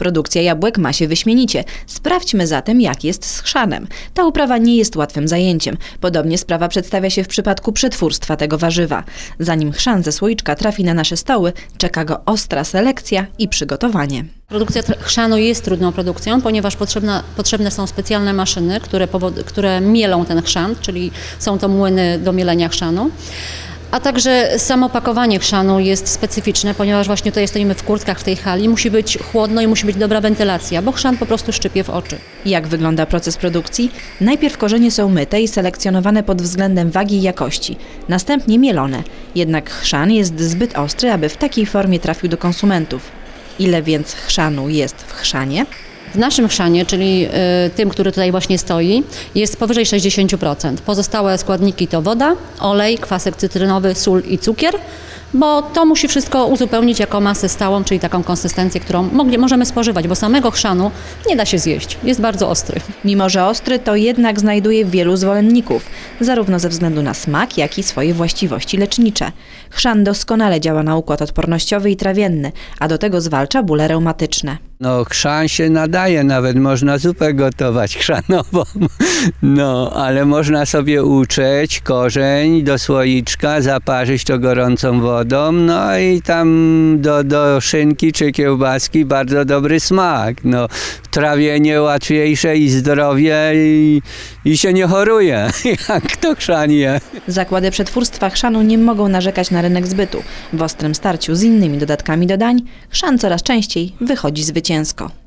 Produkcja jabłek ma się wyśmienicie. Sprawdźmy zatem, jak jest z chrzanem. Ta uprawa nie jest łatwym zajęciem. Podobnie sprawa przedstawia się w przypadku przetwórstwa tego warzywa. Zanim chrzan ze słoiczka trafi na nasze stoły, czeka go ostra selekcja i przygotowanie. Produkcja chrzanu jest trudną produkcją, ponieważ potrzebna, potrzebne są specjalne maszyny, które, powod- które mielą ten chrzan, czyli są to młyny do mielenia chrzanu. A także samo pakowanie chrzanu jest specyficzne, ponieważ właśnie tutaj stoimy w kurtkach w tej hali. Musi być chłodno i musi być dobra wentylacja, bo chrzan po prostu szczypie w oczy. Jak wygląda proces produkcji? Najpierw korzenie są myte i selekcjonowane pod względem wagi i jakości, następnie mielone. Jednak chrzan jest zbyt ostry, aby w takiej formie trafił do konsumentów. Ile więc chrzanu jest w chrzanie? W naszym chrzanie, czyli y, tym, który tutaj właśnie stoi, jest powyżej 60%. Pozostałe składniki to woda, olej, kwasek cytrynowy, sól i cukier, bo to musi wszystko uzupełnić jako masę stałą, czyli taką konsystencję, którą mogli, możemy spożywać, bo samego chrzanu nie da się zjeść. Jest bardzo ostry. Mimo, że ostry, to jednak znajduje wielu zwolenników, zarówno ze względu na smak, jak i swoje właściwości lecznicze. Chrzan doskonale działa na układ odpornościowy i trawienny, a do tego zwalcza bóle reumatyczne. No, chrzan się nadaje, nawet można zupę gotować chrzanową. No, ale można sobie uczeć korzeń do słoiczka, zaparzyć to gorącą wodą, no i tam do, do szynki czy kiełbaski bardzo dobry smak. No, trawienie łatwiejsze i zdrowie i, i się nie choruje, jak to chrzan je. Zakłady przetwórstwa chrzanu nie mogą narzekać na rynek zbytu. W ostrym starciu z innymi dodatkami do dań, chrzan coraz częściej wychodzi zwycięsko.